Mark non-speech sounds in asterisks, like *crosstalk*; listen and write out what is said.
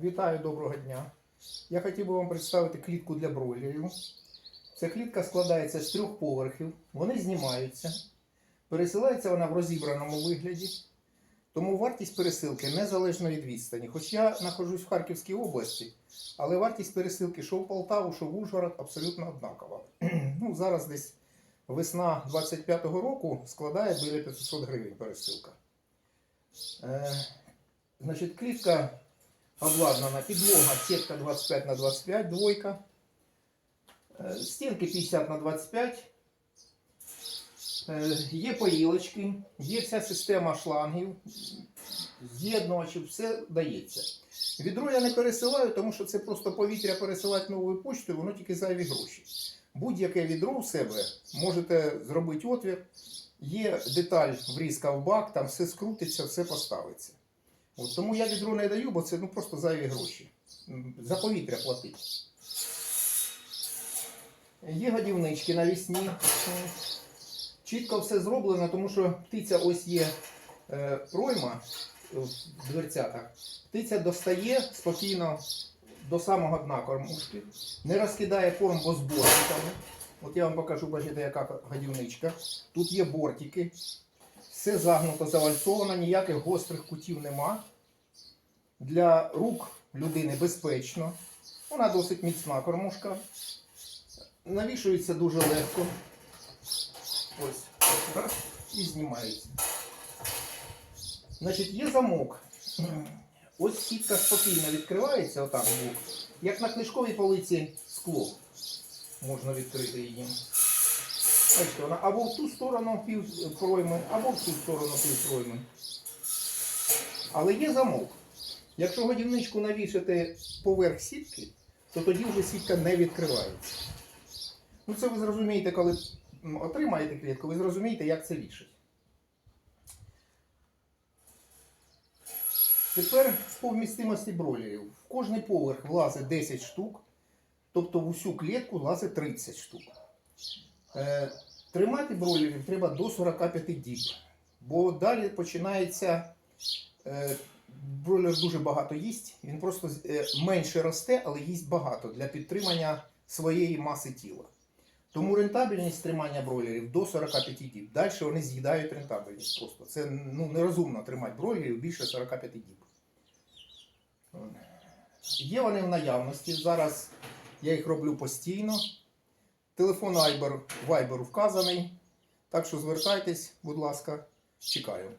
Вітаю, доброго дня. Я хотів би вам представити клітку для бройлерів. Ця клітка складається з трьох поверхів, вони знімаються. Пересилається вона в розібраному вигляді. Тому вартість пересилки незалежно від відстані. Хоч я знаходжусь в Харківській області, але вартість пересилки що в Полтаву, що в Ужгород абсолютно однакова. *clears throat* ну, зараз десь весна 25-го року складає біля 500 гривень пересилка. Е, значить, клітка обладнана підлога сітка 25 на 25 двойка. Е, Стінки 50 на 25. Е, Є поїлочки, є вся система шлангів, з'єднувачів, все дається. Відро я не пересилаю, тому що це просто повітря пересилати новою почтою, воно тільки зайві гроші. Будь-яке відро у себе можете зробити отвір. Є деталь врізка в бак, там все скрутиться, все поставиться. От, тому я відро не даю, бо це ну, просто зайві гроші. За повітря платить. Є годівнички навісні. Чітко все зроблено, тому що птиця ось є е, пройма в дверцятах. Птиця достає спокійно до самого дна кормушки, не розкидає корм бо з бортиками. От я вам покажу, бачите, яка годівничка. Тут є бортики. Все загнуто, завальцовано, ніяких гострих кутів нема. Для рук людини безпечно. Вона досить міцна кормушка. Навішується дуже легко. Ось. Раз, і знімається. Значить, є замок. Ось сітка спокійно відкривається, отак. Як на книжковій полиці скло. Можна відкрити її. Вона або в ту сторону пів пройми, або в цю сторону пів пройми. Але є замок. Якщо годівничку навішати поверх сітки, то тоді вже сітка не відкривається. Ну це ви зрозумієте, коли отримаєте клітку, ви зрозумієте, як це вішать. Тепер по вмістимості бройлерів. В кожний поверх влазить 10 штук, тобто в усю клітку влазить 30 штук. Е, тримати бройлерів треба до 45 діб, бо далі починається. Е, бройлер дуже багато їсть, він просто е, менше росте, але їсть багато для підтримання своєї маси тіла. Тому рентабельність тримання бройлерів до 45 діб. Далі вони з'їдають рентабельність просто. Це ну, нерозумно тримати бройлерів більше 45 діб. Є вони в наявності. Зараз я їх роблю постійно. Телефон Viber, Viber вказаний. Так що звертайтесь, будь ласка, чекаю.